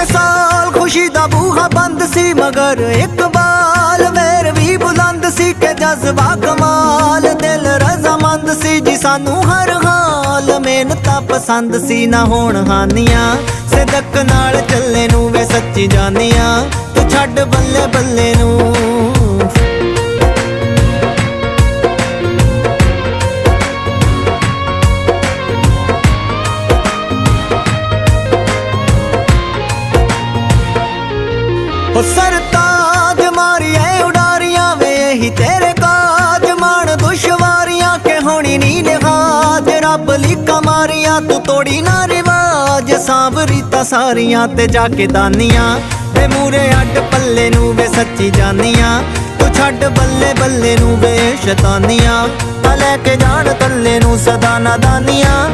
ਇੰਨੇ ਸਾਲ ਖੁਸ਼ੀ ਦਾ ਬੂਹਾ ਬੰਦ ਸੀ, ਮਗਰ ਇਕਬਾਲ ਮੇਰ ਵੀ ਬੁਲੰਦ ਸੀ ਕਿ ਜਜ਼ਬਾ ਕਮਾਲ, ਦਿਲ ਰਜ਼ਮੰਦ ਸੀ ਜੀ, ਸਾਨੂੰ ਹਰ ਹਾਲ ਮਿਹਨਤਾਂ ਪਸੰਦ ਸੀ। ਨਾ ਹੋਣ ਹਾਨੀਆਂ, ਸਿਦਕ ਨਾਲ ਚੱਲੇ ਨੂੰ ਵੇ ਸੱਚੀ ਜਾਨੀਆਂ, ਤੂੰ ਛੱਡ ਬੱਲੇ ਬੱਲੇ ਨੂੰ। ਉਹ ਸਰਤਾਜ ਮਾਰੀਏ, ਉਡਾਰੀਆਂ ਵੇ, ਇਹੀ ਤੇਰੇ ਕਾਜ ਮਾਣ। ਦੁਸ਼ਵਾਰੀਆਂ ਕਿ ਹੋਣੀ ਨੀ ਨਿਹਾਜ। ਰੱਬ ਲਿਖਾ ਮਾਰੀਆਂ, ਤੂੰ ਤੋੜੀ ਨਾ ਰਿਵਾਜ। ਸਾਂਭਰੀ ਤਾਂ ਸਾਰੀਆਂ ਤੇ ਜਾ ਕੇ ਦਾਨੀਆਂ। ਵੇ ਮੂਰੇ ਅੱਡ ਪੱਲੇ ਨੂੰ ਵੇ ਸੱਚੀ ਜਾਨੀਆਂ। ਤੂੰ ਛੱਡ ਬੱਲੇ ਬੱਲੇ ਨੂੰ ਵੇ ਸ਼ੈਤਾਨੀਆਂ। ਤਾਂ ਲੈ ਕੇ ਜਾਣ ਤੱਲੇ ਨੂੰ ਸਦਾ ਨਾਦਾਨੀਆਂ